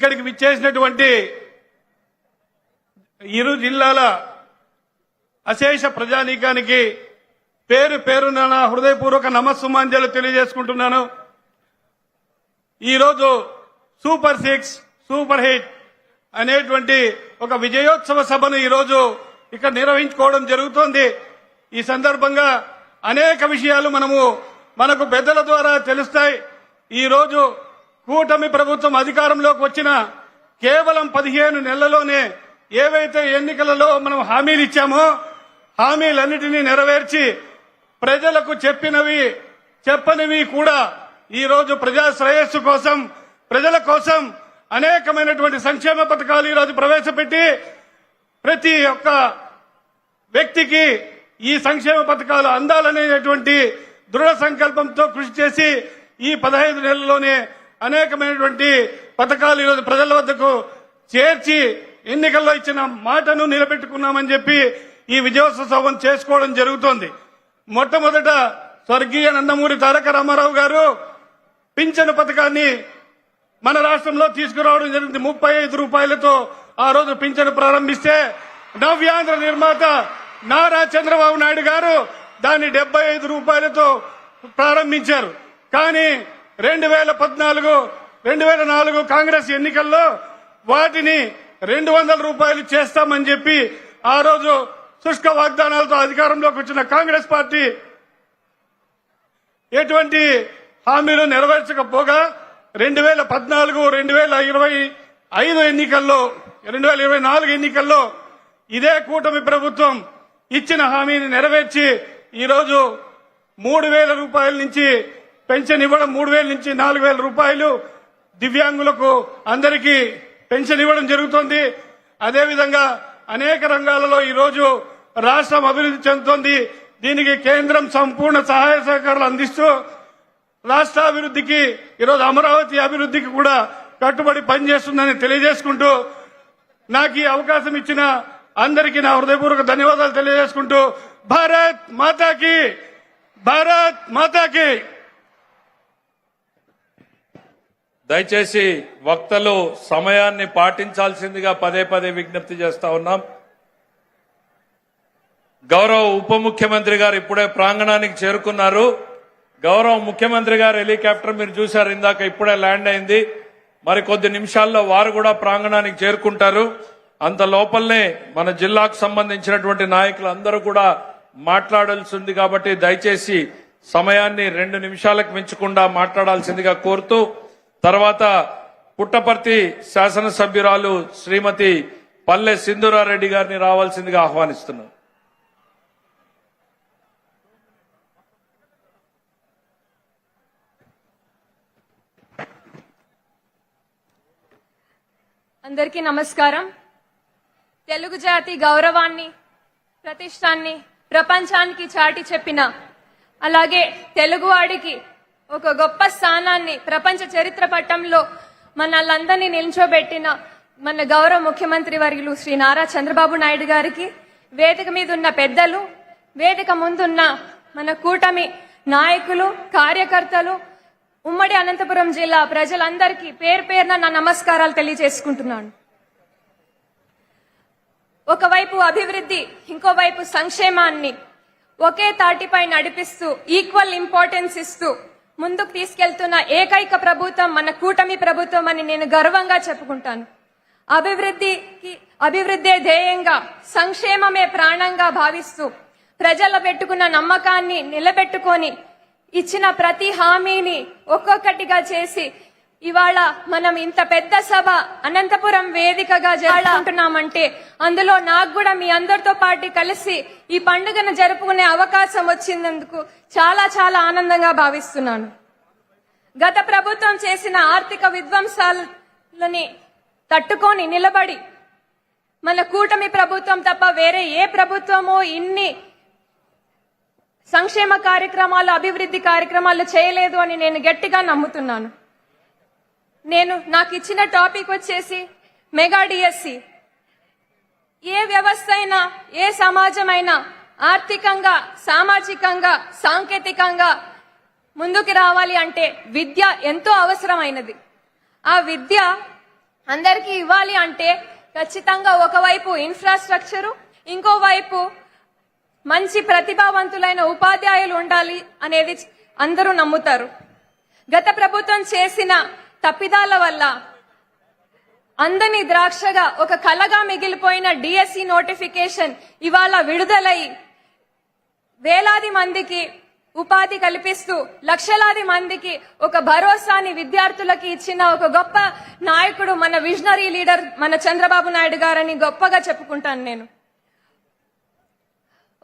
ఇక్కడికి విచ్చేసినటువంటి ఇరు జిల్లాల అశేష ప్రజానీకానికి పేరు పేరున నా హృదయపూర్వక నమస్సుమాంజలు తెలియజేసుకుంటున్నాను. ఈరోజు సూపర్ సిక్స్ సూపర్ హిట్ అనేటువంటి ఒక విజయోత్సవ సభను ఈరోజు ఇక్కడ నిర్వహించుకోవడం జరుగుతోంది. ఈ సందర్భంగా అనేక విషయాలు మనము మనకు పెద్దల ద్వారా తెలుస్తాయి. ఈ రోజు కూటమి ప్రభుత్వం అధికారంలోకి వచ్చిన కేవలం పదిహేను నెలల్లోనే ఏవైతే ఎన్నికలలో మనం హామీలు ఇచ్చామో హామీలన్నిటినీ నెరవేర్చి ప్రజలకు చెప్పినవి చెప్పనివి కూడా ఈ రోజు ప్రజా శ్రేయస్సు కోసం ప్రజల కోసం అనేకమైనటువంటి సంక్షేమ పథకాలు ఈ రోజు ప్రవేశపెట్టి ప్రతి ఒక్క వ్యక్తికి ఈ సంక్షేమ పథకాలు అందాలనేటువంటి దృఢ సంకల్పంతో కృషి చేసి ఈ పదహైదు నెలల్లోనే అనేకమైనటువంటి పథకాలు ఈరోజు ప్రజల వద్దకు చేర్చి ఎన్నికల్లో ఇచ్చిన మాటను నిలబెట్టుకున్నామని చెప్పి ఈ విజయోత్సవం చేసుకోవడం జరుగుతోంది. మొట్టమొదట స్వర్గీయ నందమూరి తారక రామారావు గారు పింఛను పథకాన్ని మన రాష్ట్రంలో తీసుకురావడం జరిగింది. ముప్పై ఐదు రూపాయలతో ఆ రోజు పింఛను ప్రారంభిస్తే నవ్యాంధ్ర నిర్మాత నారా చంద్రబాబు నాయుడు గారు దాన్ని డెబ్బై ఐదు రూపాయలతో ప్రారంభించారు. కానీ రెండు వేల పద్నాలుగు రెండు వేల నాలుగు కాంగ్రెస్ ఎన్నికల్లో వాటిని రెండు వందల రూపాయలు చేస్తామని చెప్పి ఆ రోజు శుష్క వాగ్దానాలతో అధికారంలోకి వచ్చిన కాంగ్రెస్ పార్టీ ఎటువంటి హామీలు నెరవేర్చకపోగా రెండు వేల పద్నాలుగు రెండు వేల ఇరవై ఐదు ఎన్నికల్లో రెండు వేల ఇరవై నాలుగు ఎన్నికల్లో ఇదే కూటమి ప్రభుత్వం ఇచ్చిన హామీని నెరవేర్చి ఈరోజు మూడు వేల రూపాయల నుంచి పెన్షన్ ఇవ్వడం మూడు వేల నుంచి నాలుగు వేల రూపాయలు దివ్యాంగులకు అందరికీ పెన్షన్ ఇవ్వడం జరుగుతోంది. అదేవిధంగా అనేక రంగాలలో ఈరోజు రాష్ట్రం అభివృద్ధి చెందుతోంది. దీనికి కేంద్రం సంపూర్ణ సహాయ సహకారాలు అందిస్తూ రాష్ట్ర అభివృద్ధికి ఈరోజు అమరావతి అభివృద్ధికి కూడా కట్టుబడి పనిచేస్తుందని తెలియజేసుకుంటూ నాకు ఈ అవకాశం ఇచ్చిన అందరికీ నా హృదయపూర్వక ధన్యవాదాలు తెలియజేసుకుంటూ భారత్ మాతాకి భారత్ మాతాకి. దయచేసి వక్తలు సమయాన్ని పాటించాల్సిందిగా పదే పదే విజ్ఞప్తి చేస్తా ఉన్నాం. గౌరవ ఉప ముఖ్యమంత్రి గారు ఇప్పుడే ప్రాంగణానికి చేరుకున్నారు. గౌరవ ముఖ్యమంత్రి గారు హెలికాప్టర్ మీరు చూశారు ఇందాక ఇప్పుడే ల్యాండ్ అయింది. మరి కొద్ది నిమిషాల్లో వారు కూడా ప్రాంగణానికి చేరుకుంటారు. అంత లోపలనే మన జిల్లాకు సంబంధించినటువంటి నాయకులు అందరూ కూడా మాట్లాడాల్సి ఉంది కాబట్టి దయచేసి సమయాన్ని రెండు నిమిషాలకు మించకుండా మాట్లాడాల్సిందిగా కోరుతూ తర్వాత పుట్టపర్తి శాసనసభ్యురాలు శ్రీమతి పల్లె సింధురారెడ్డి గారిని రావాల్సిందిగా ఆహ్వానిస్తున్నాను అందరికీ నమస్కారం. తెలుగు జాతి గౌరవాన్ని ప్రతిష్టాన్ని ప్రపంచానికి చాటి చెప్పిన అలాగే తెలుగువాడికి ఒక గొప్ప స్థానాన్ని ప్రపంచ చరిత్ర పట్టంలో మనల్లందరినీ నిల్చోబెట్టిన మన గౌరవ ముఖ్యమంత్రి వర్యులు శ్రీ నారా చంద్రబాబు నాయుడు గారికి వేదిక మీద ఉన్న పెద్దలు వేదిక ముందున్న మన కూటమి నాయకులు కార్యకర్తలు ఉమ్మడి అనంతపురం జిల్లా ప్రజలందరికీ పేరు పేరున నా నమస్కారాలు తెలియజేసుకుంటున్నాను. ఒకవైపు అభివృద్ధి ఇంకోవైపు సంక్షేమాన్ని ఒకే తాటిపై నడిపిస్తూ ఈక్వల్ ఇంపార్టెన్స్ ఇస్తూ ముందుకు తీసుకెళ్తున్న ఏకైక ప్రభుత్వం మన కూటమి ప్రభుత్వం అని నేను గర్వంగా చెప్పుకుంటాను. అభివృద్ధికి అభివృద్ధే ధ్యేయంగా సంక్షేమమే ప్రాణంగా భావిస్తూ ప్రజలు పెట్టుకున్న నమ్మకాన్ని నిలబెట్టుకొని ఇచ్చిన ప్రతి హామీని ఒక్కొక్కటిగా చేసి ఇవాళ మనం ఇంత పెద్ద సభ అనంతపురం వేదికగా జరుపుకుంటున్నామంటే అందులో నాకు కూడా మీ అందరితో పాటు కలిసి ఈ పండుగను జరుపుకునే అవకాశం వచ్చినందుకు చాలా చాలా ఆనందంగా భావిస్తున్నాను. గత ప్రభుత్వం చేసిన ఆర్థిక విధ్వంసాలని తట్టుకొని నిలబడి మన కూటమి ప్రభుత్వం తప్ప వేరే ఏ ప్రభుత్వము ఇన్ని సంక్షేమ కార్యక్రమాలు అభివృద్ధి కార్యక్రమాలు చేయలేదు అని నేను గట్టిగా నమ్ముతున్నాను. నేను నాకు ఇచ్చిన టాపిక్ వచ్చేసి మెగా డిఎస్సి ఏ వ్యవస్థ అయినా ఏ సమాజమైనా ఆర్థికంగా సామాజికంగా సాంకేతికంగా ముందుకు రావాలి అంటే విద్య ఎంతో అవసరమైనది. ఆ విద్య అందరికీ ఇవ్వాలి అంటే ఖచ్చితంగా ఒకవైపు ఇన్ఫ్రాస్ట్రక్చరు ఇంకోవైపు మంచి ప్రతిభావంతులైన ఉపాధ్యాయులు ఉండాలి అనేది అందరూ నమ్ముతారు. గత ప్రభుత్వం చేసిన తప్పిదాల వల్ల అందని ద్రాక్షగా ఒక కలగా మిగిలిపోయిన డిఎస్సి నోటిఫికేషన్ ఇవాళ విడుదలై వేలాది మందికి ఉపాధి కల్పిస్తూ లక్షలాది మందికి ఒక భరోసాని విద్యార్థులకి ఇచ్చిన ఒక గొప్ప నాయకుడు మన విజనరీ లీడర్ మన చంద్రబాబు నాయుడు గారని గొప్పగా చెప్పుకుంటాను నేను.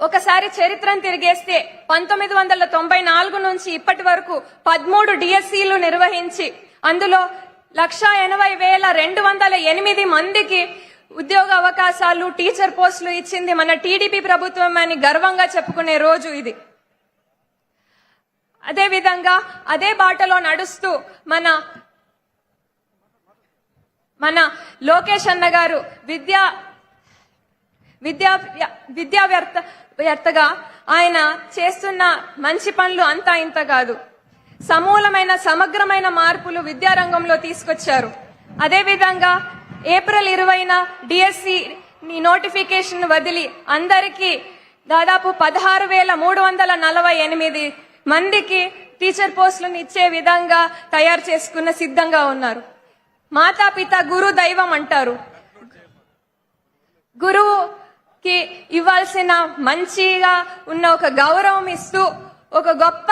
ఒకసారి చరిత్రను తిరిగేస్తే పంతొమ్మిది వందల తొంభై నాలుగు నుంచి ఇప్పటి వరకు పదమూడు డిఎస్సీలు నిర్వహించి అందులో లక్ష ఎనభై వేల రెండు వందల ఎనిమిది మందికి ఉద్యోగ అవకాశాలు టీచర్ పోస్టులు ఇచ్చింది మన టీడీపీ ప్రభుత్వం అని గర్వంగా చెప్పుకునే రోజు ఇది. అదే విధంగా అదే బాటలో నడుస్తూ మన మన లోకేష్ అన్న గారు విద్యా విద్యా విద్యా వ్యర్థ వ్యర్థగా ఆయన చేస్తున్న మంచి పనులు అంతా ఇంత కాదు. సమూలమైన సమగ్రమైన మార్పులు విద్యారంగంలో తీసుకొచ్చారు. అదేవిధంగా ఏప్రిల్ ఇరవైన డిఎస్సి నోటిఫికేషన్ వదిలి అందరికీ దాదాపు పదహారు వేల మూడు వందల నలభై ఎనిమిది మందికి టీచర్ పోస్టులను ఇచ్చే విధంగా తయారు చేసుకున్న సిద్ధంగా ఉన్నారు. మాతాపిత గురు దైవం అంటారు. గురువుకి ఇవ్వాల్సిన మంచిగా ఉన్న ఒక గౌరవం ఇస్తూ ఒక గొప్ప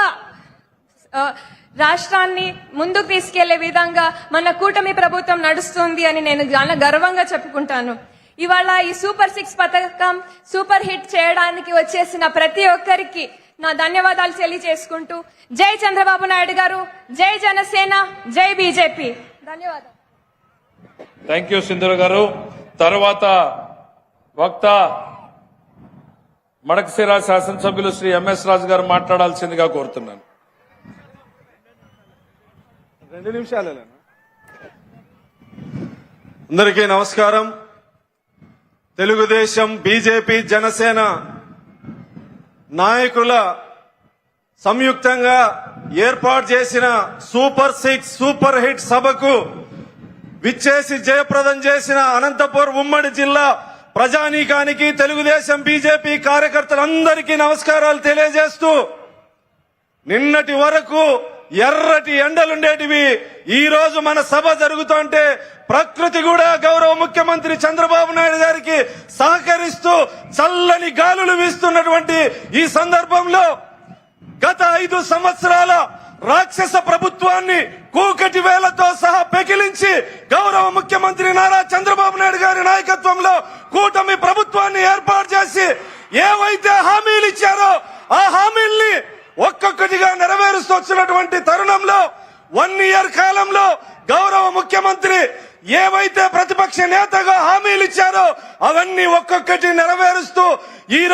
రాష్ట్రాన్ని ముందుకు తీసుకెళ్ళే విధంగా మన కూటమి ప్రభుత్వం నడుస్తుంది అని నేను చాలా గర్వంగా చెప్పుకుంటాను. ఇవాళ ఈ సూపర్ సిక్స్ పథకం సూపర్ హిట్ చేయడానికి వచ్చేసిన ప్రతి ఒక్కరికి నా ధన్యవాదాలు తెలియజేసుకుంటూ జై చంద్రబాబు నాయుడు గారు జై జనసేన జై బీజేపీ. ధన్యవాదాలు. థ్యాంక్ యూ సింధుర గారు. తర్వాత వక్త మడకశిర శాసనసభ్యులు శ్రీ ఎంఎస్ రాజు గారు మాట్లాడాల్సిందిగా కోరుతున్నాను. రెండు నిమిషాలేనా అందరికీ నమస్కారం. తెలుగుదేశం బీజేపీ జనసేన నాయకుల సంయుక్తంగా ఏర్పాటు చేసిన సూపర్ సిక్స్ సూపర్ హిట్ సభకు విచ్చేసి జయప్రదం చేసిన అనంతపూర్ ఉమ్మడి జిల్లా ప్రజానీకానికి తెలుగుదేశం బీజేపీ కార్యకర్తలందరికీ నమస్కారాలు తెలియజేస్తూ నిన్నటి వరకు ఎర్రటి ఎండలుండేటివి. ఈ రోజు మన సభ జరుగుతుంటే ప్రకృతి కూడా గౌరవ ముఖ్యమంత్రి చంద్రబాబు నాయుడు గారికి సహకరిస్తూ చల్లని గాలులు వీస్తున్నటువంటి ఈ సందర్భంలో గత ఐదు సంవత్సరాల రాక్షస ప్రభుత్వాన్ని కూకటి వేలతో సహా పెకిలించి గౌరవ ముఖ్యమంత్రి నారా చంద్రబాబు నాయుడు గారి నాయకత్వంలో కూటమి ప్రభుత్వాన్ని ఏర్పాటు చేసి ఏవైతే హామీలు ఇచ్చారో ఆ హామీల్ని ఒక్కొక్కటిగా నెరవేరుస్తూ వచ్చినటువంటి తరుణంలో వన్ ఇయర్ కాలంలో గౌరవ ముఖ్యమంత్రి ఏవైతే ప్రతిపక్ష నేతగా హామీలు ఇచ్చారో అవన్నీ ఒక్కొక్కటి నెరవేరుస్తూ ఈ రోజు